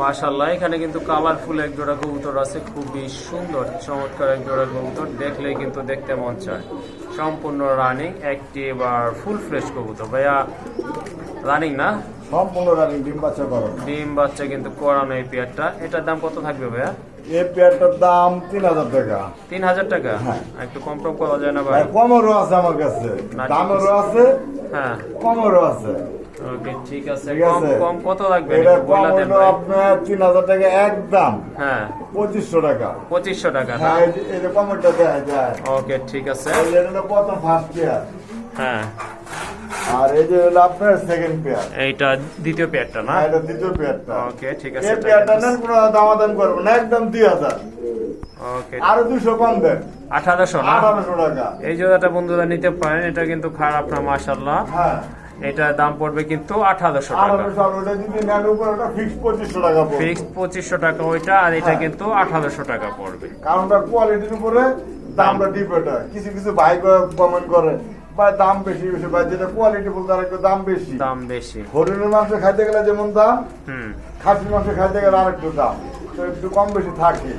মাশাল্লাহ এখানে কিন্তু কালারফুল এক জোড়া কবুতর আছে খুবই সুন্দর চমৎকার এক জোড়া কবুতর দেখলেই কিন্তু দেখতে মন চায়। সম্পূর্ণ রানিং অ্যাক্টিভ আর ফুল ফ্রেশ কবুতর। ভাইয়া রানিং না? সম্পূর্ণ রানিং ডিম বাচ্চা করো। ডিম বাচ্চা কিন্তু করানো এই পেয়ারটা। এটার দাম কত থাকবে ভাইয়া? এই পেয়ারটার দাম তিন হাজার টাকা। তিন হাজার টাকা? হ্যাঁ। একটু কম টম করা যায় না ভাই কমেরও আছে আমার কাছে। দামেরও আছে। হ্যাঁ। কমেরও আছে ওকে ঠিক আছে। কম কম কত লাগবে? এটা দেন আপনার টাকা একদম হ্যাঁ। টাকা। টাকা হ্যাঁ যায়। ওকে ঠিক আছে। প্রথম ফার্স্ট পেয়ার হ্যাঁ। আর এই যে হলো আপনার সেকেন্ড পেয়ার এইটা দ্বিতীয় পেয়ারটা না? এটা দ্বিতীয় পেয়ারটা ওকে ঠিক আছে এই পেয়ারটা নেন কোনো দামাদাম করব না একদম দুই হাজার। ওকে। আরও দুশো কম দেন। আঠারোশো না? আঠারোশো টাকা। এই জোড়াটা বন্ধুরা নিতে পারেন এটা কিন্তু খারাপ না মাশাল্লাহ হ্যাঁ। এটার দাম পড়বে কিন্তু আঠারোশো টাকা। আর ওটা যদি নেন উপরে ওটা ফিক্স পঁচিশশো টাকা টাকা ওইটা আর এটা হ্যাঁ। কিন্তু আঠারোশো টাকা পড়বে। কারণ কোয়ালিটির উপরে দামটা ডিপেন্ড হয়। কিছু কিছু ভাই কমেন্ট করে বা দাম বেশি বেশি। বা যেটা কোয়ালিটি বলতে আর একটু দাম বেশি। দাম বেশি। হরিণের মাংস খাইতে গেলে যেমন দাম হুম। খাসির মাংস খাইতে গেলে আর একটু দাম। তো একটু কম বেশি থাকে।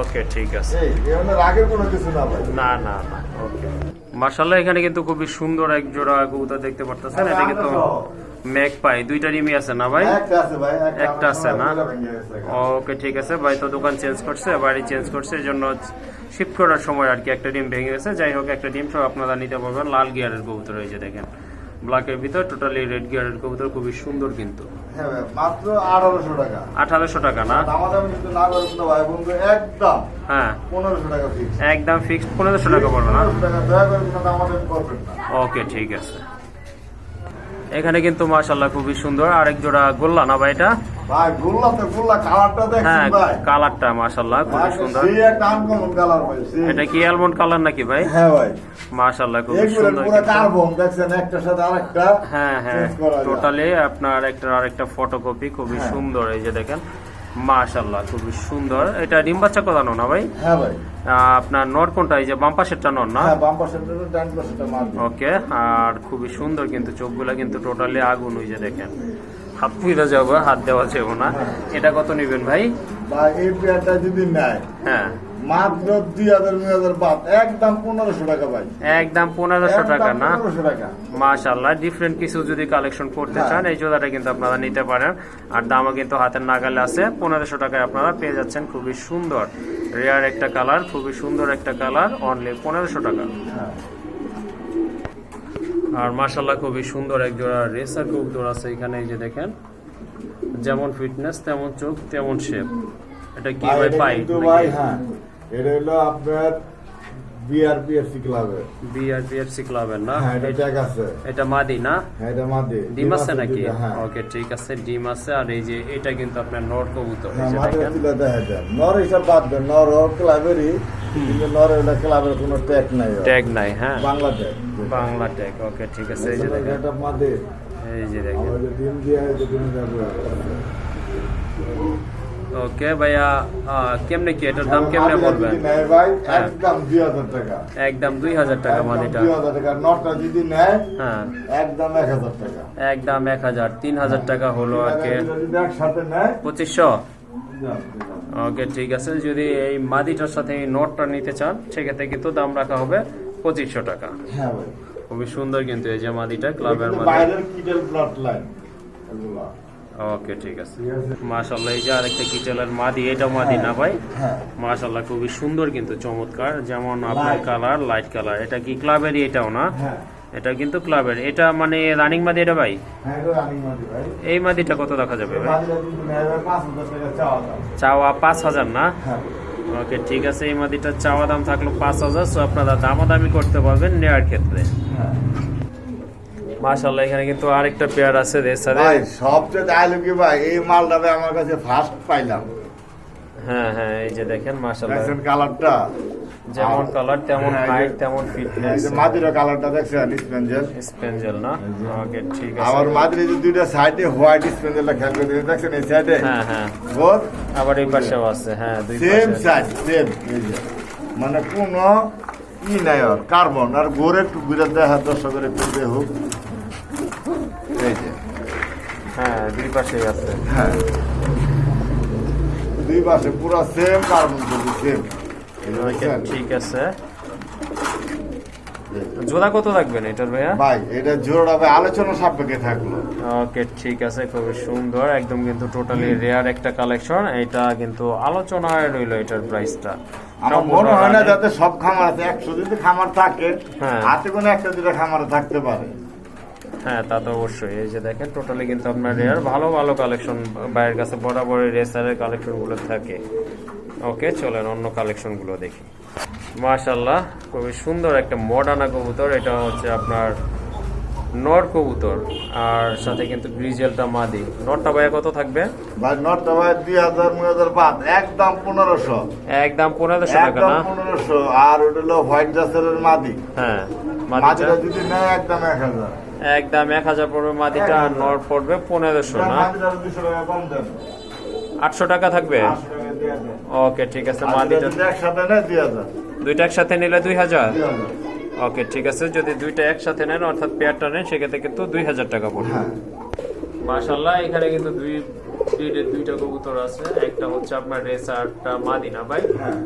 ওকে ঠিক আছে। এই রাগের কোনো কিছু না ভাই। না না না ওকে। মার্শাল্লাহ এখানে কিন্তু খুবই সুন্দর এক জোড়া কবুতর দেখতে পারতেছেন। এটা কিন্তু ম্যাক পাই। দুইটা রিমি আছে না ভাই? একটা আছে ভাই একটা আছে না? ওকে ঠিক আছে। ভাই তো দোকান চেঞ্জ করছে বাড়ি চেঞ্জ করছে এই জন্য শিফট করার সময় আর কি একটা ডিম ভেঙে গেছে। যাই হোক একটা ডিম সব আপনারা নিতে পারবেন। লাল গিয়ারের কবুতর হয়েছে দেখেন। ব্ল্যাকের ভিতর টোটালি রেড গিয়ারের কবুতর খুবই সুন্দর কিন্তু। হ্যাঁ মাত্র আঠারোশো টাকা। না? দামাদাম কিন্তু না করেন তো ভাই বন্ধু একদম হ্যাঁ। পনেরোশো টাকা ফিক্স একদম ফিক্সড পনেরোশো টাকা পড়বে না? দয়া করে কোনো দামাদাম করবেন না। ওকে ঠিক আছে। এখানে কিন্তু মাসাল্লাহ খুবই সুন্দর। আরেক জোড়া গোল্লা না ভাই এটা? ভাই গোল্লা কালারটা হ্যাঁ দেখছেন ভাই? কালারটা মাশাল্লাহ খুবই সুন্দর। সেই একটা আনকমন কালার ভাই এটা কি অ্যালমন্ড কালার নাকি ভাই? হ্যাঁ ভাই। সুন্দর পুরো কার্বন দেখছেন একটার সাথে আরেকটা হ্যাঁ হ্যাঁ। টোটালি আপনার একটা আরেকটা ফটোকপি খুবই হ্যাঁ। সুন্দর এই যে দেখেন। মাশাল্লাহ খুবই সুন্দর। এটা ডিম বাচ্চা করানো না ভাই? হ্যাঁ ভাই। আপনার নর কোনটা এই যে বাম পাশেরটা নর না? হ্যাঁ বাম পাশেরটা ডান পাশেরটা মারবে। ওকে আর খুবই সুন্দর কিন্তু চোখগুলা কিন্তু টোটালি আগুন ওই যে দেখেন। হাত পুইরা যাব হাত দেওয়া যাব না। এটা কত নেবেন ভাই? ভাই এই পেয়ারটা যদি নেয় হ্যাঁ। মাত্র দুই হাজার দুই হাজার বাদ। একদম পনেরোশো টাকা ভাই। একদম পনেরোশো টাকা না? মাশাল্লাহ ডিফারেন্ট কিছু যদি কালেকশন করতে হ্যাঁ। চান এই জোড়াটা কিন্তু আপনারা নিতে পারেন। আর দামও কিন্তু হাতের নাগালে আছে। পনেরোশো টাকায় আপনারা পেয়ে যাচ্ছেন। খুবই সুন্দর রেয়ার একটা কালার খুবই সুন্দর একটা কালার অনলি পনেরোশো টাকা। হ্যাঁ। আর মাশাল্লাহ খুবই সুন্দর এক জোড়া রেসার কবুতর আছে এখানে এই যে দেখেন। যেমন ফিটনেস তেমন চোখ তেমন শেপ এটা কি ভাই, পাই ভাই হ্যাঁ। এটা হলো আপনার বিআরপিএফসি ক্লাবের বিআরপিএফসি ক্লাবের না? হ্যাঁ এটা ট্যাগ আছে। এটা মাদি না? হ্যাঁ এটা মাদি। ডিম আছে নাকি? হ্যাঁ। ওকে ঠিক আছে ডিম আছে। আর এই যে এটা কিন্তু আপনার নর কবুতর এই হ্যাঁ যে দেখেন। নর হিসাব বাদ দেন নর ক্লাবেরই কিন্তু ক্লাবের কোনো ট্যাগ নাই ট্যাগ নাই হ্যাঁ। Bangla tag Bangla tag okay ঠিক আছে এই যে দেখেন। এটা মাদি। এই যে দেখেন। ডিম দিয়ে এই যে ডিম ওকে ভাইয়া কেমনে কি? এটার দাম কেমনে বলবেন ভাই হ্যাঁ। একদম দুই হাজার টাকা। একদম টাকা মাদিটা টাকা। নটটা যদি নেয় হ্যাঁ। একদম এক হাজার টাকা। একদম এক হাজার তিন হাজার টাকা হলো আর কি। একসাথে নেয়। ওকে ঠিক আছে। যদি এই মাদিটার সাথে এই নোটটা নিতে চান সেক্ষেত্রে কিন্তু দাম রাখা হবে পঁচিশশো টাকা। হ্যাঁ ভাই। খুবই সুন্দর কিন্তু এই যে মাদিটা ক্লাবের লাইন ওকে ঠিক আছে। মাশাল্লাহ এই যে আরেকটা কিটেলের মাদি এটা মাদি না ভাই? হ্যাঁ। মাশাল্লাহ খুবই সুন্দর কিন্তু চমৎকার। যেমন আপনার কালার লাইট কালার এটা কি ক্লাবেরই এটাও না? হ্যাঁ। এটা কিন্তু ক্লাবের। এটা মানে রানিং মাদি এটা ভাই? হ্যাঁ এই মাদিটা কত দেখা যাবে মাদিটা চাওয়া পাঁচ হাজার না? হ্যাঁ। ওকে ঠিক আছে এই মাদিটার চাওয়া দাম থাকল পাঁচ হাজার সো আপনারা দামাদামি করতে পারবেন নেওয়ার ক্ষেত্রে। হ্যাঁ। মাশাল্লাহ এখানে কিন্তু আরেকটা পেয়ার আছে রেসারে ভাই সবচেয়ে চাইলো কি ভাই এই মালটা আমার কাছে ফার্স্ট পাইলাম। হ্যাঁ হ্যাঁ এই যে দেখেন দেখছেন কালারটা যেমন কালার তেমন হ্যাঁ, হাইট তেমন এই ফিটনেস মাদিরা কালারটা দেখছেন স্পেঞ্জেল স্পেঞ্জেল না? ওকে ঠিক আছে। মাদিরে যে দুইটা সাইডে হোয়াইট স্পেঞ্জেলটা খেয়াল করে দেখছেন এই সাইডে হ্যাঁ হ্যাঁ। বোধ? আবার এই পাশেও আছে হ্যাঁ দুই সেম সাইজ সেম মানে কোনো ই নাই আর কার্বন আর গোরে একটু ঘুরে দেখা দর্শকের একটু দেহ এই যে। হ্যাঁ দুই পাশেই আছে। হ্যাঁ। দুই পাশে পুরো সেম কার্বন করবে সেম ঠিক আছে। জোড়া কত রাখবেন এটার ভাইয়া? ভাই এটা জোড়া ভাই আলোচনা সাপেক্ষে থাকল। ওকে ঠিক আছে খুবই সুন্দর। একদম কিন্তু টোটালি রেয়ার একটা কালেকশন এটা কিন্তু আলোচনায় রইল এটার প্রাইসটা আমার মনে হয় না যাতে সব খামার আছে। একশো যদি খামার থাকে হ্যাঁ। হাতে কোনো একটা দুটো খামারে থাকতে পারে। হ্যাঁ তা তো অবশ্যই। এই যে দেখেন টোটালি কিন্তু আপনার রেয়ার ভালো ভালো কালেকশন বাইরের কাছে বরাবর রেসারের কালেকশনগুলো থাকে। ওকে চলেন অন্য কালেকশনগুলো দেখি। মাশাল্লাহ খুবই সুন্দর একটা মডার্না কবুতর। এটা হচ্ছে আপনার নর কবুতর আর সাথে কিন্তু গ্রিজেলটা মাদি। নরটা ভাইয়া কত থাকবে? ভাই নটটা ভাই দুই হাজার দুই হাজার পাঁচ। একদম পনেরোশো। একদম পনেরোশো টাকা না? পনেরোশো। আর ওটা হলো হোয়াইট জাসের মাদি। হ্যাঁ মাদিটা যদি নেয় একদম এক হাজার। একদম এক হাজার পড়বে মাদিটা আর নর পড়বে পনেরোশো না? আটশো টাকা থাকবে? ওকে ঠিক আছে মাদিটা দুইটা একসাথে নিলে দুই হাজার? ওকে ঠিক আছে যদি দুইটা একসাথে নেন অর্থাৎ পেয়ারটা নেন সেক্ষেত্রে কিন্তু দুই হাজার টাকা পড়বে। হ্যাঁ। মাশাল্লাহ এখানে কিন্তু দুই ব্রিডের দুইটা কবুতর আছে। একটা হচ্ছে আপনার রেসারটা মাদিনা ভাই। হ্যাঁ।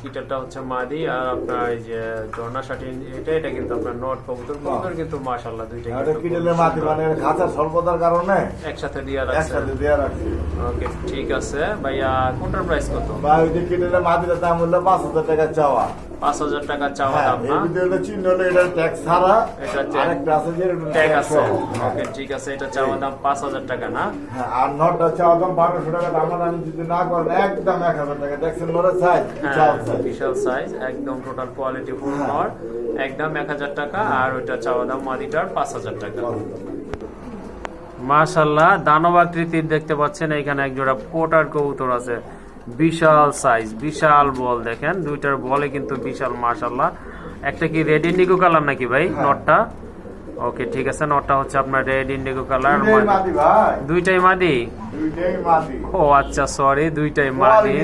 কিটারটা হচ্ছে মাদি আর আপনার এই যে ঝর্ণা শাটি এটা এটা কিন্তু আপনার নট কবুতর। কবুতর কিন্তু মাশাল্লাহ দুইটা এটা কিটারের মাদি মানে খাঁচার স্বল্পতার কারণে একসাথে দিয়ে রাখছে। একসাথে দেওয়া রাখছে। ওকে ঠিক আছে। ভাইয়া কোনটার প্রাইস কত? ভাই ওই যে কিটারের মাদিটা দাম হলো পাঁচ হাজার টাকা চাওয়া। পাঁচ হাজার টাকা চাওয়া হ্যাঁ দাম না? চিহ্ন হলো এটা ট্যাক্স ছাড়া এটা আরেকটা আছে যে ট্যাগ আছে। হ্যাঁ। ওকে ঠিক আছে এটা চাওয়া দাম পাঁচ হাজার টাকা না? হ্যাঁ, আর নটটা চাওয়া দাম বারোশো টাকা দাম আমি যদি না করেন একদম এক হাজার টাকা। সাইজ বিশাল সাইজ একদম টোটাল কোয়ালিটি ফুল। একদম এক হাজার টাকা আর ওইটা চাওয়া দাম মাদিটার পাঁচ হাজার টাকা। মাশাল্লাহ দানব আকৃতির দেখতে পাচ্ছেন এখানে এক জোড়া পোটার কবুতর আছে। বিশাল সাইজ বিশাল বল দেখেন। দুইটার বলে কিন্তু বিশাল মার্শাল্লাহ একটা কি রেড ইন্ডিগো কালার নাকি ভাই? হ্যাঁ। নটটা ওকে ঠিক আছে নটটা হচ্ছে আপনার রেড ইন্ডিগো কালার দুইটাই মাদি। ও আচ্ছা সরি দুইটাই মাদি।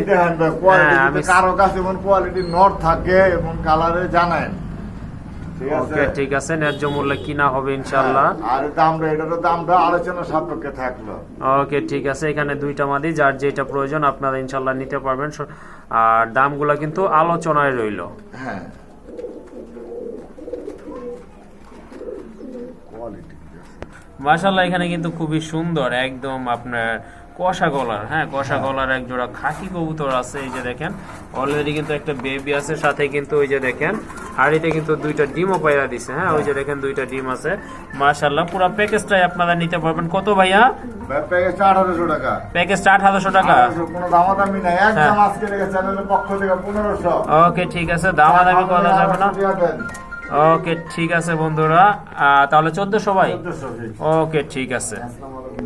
হ্যাঁ, আমি- কারও কাছে কোয়ালিটি নট থাকে এবং কালারে আছে ওকে ঠিক আছে ন্যায্য মূল্যে কিনা হবে ইনশাল্লাহ হ্যাঁ, আর দামটা এটার দামটা আলোচনা সাপেক্ষে থাকল। ওকে ঠিক আছে এখানে দুইটা মাদি যার যেটা প্রয়োজন আপনারা ইনশাল্লাহ নিতে পারবেন। আর দামগুলো কিন্তু আলোচনায় রইল। হ্যাঁ। মাশাল্লাহ এখানে কিন্তু খুবই সুন্দর একদম আপনার কষা গলার হ্যাঁ কষা গলার এক জোড়া খাকি কবুতর আছে এই যে দেখেন। অলরেডি কিন্তু একটা বেবি আছে সাথে কিন্তু ওই যে দেখেন হাড়িতে কিন্তু দুইটা ডিমও পাইরা দিছে হ্যাঁ ওই যে দেখেন দুইটা ডিম আছে। মাশাল্লাহ পুরো প্যাকেজটাই আপনারা নিতে পারবেন। কত ভাইয়া? প্যাকেজটা আঠারোশো টাকা। প্যাকেজটা আঠারোশো টাকা। কোনো দামাদামি নাই। একদম হ্যাঁ। আজকে চ্যানেলের পক্ষ থেকে পনেরোশো। ওকে ঠিক আছে দামাদামি করা যাবে না। ওকে ঠিক আছে বন্ধুরা। তাহলে চোদ্দশো ভাই? ওকে ঠিক আছে।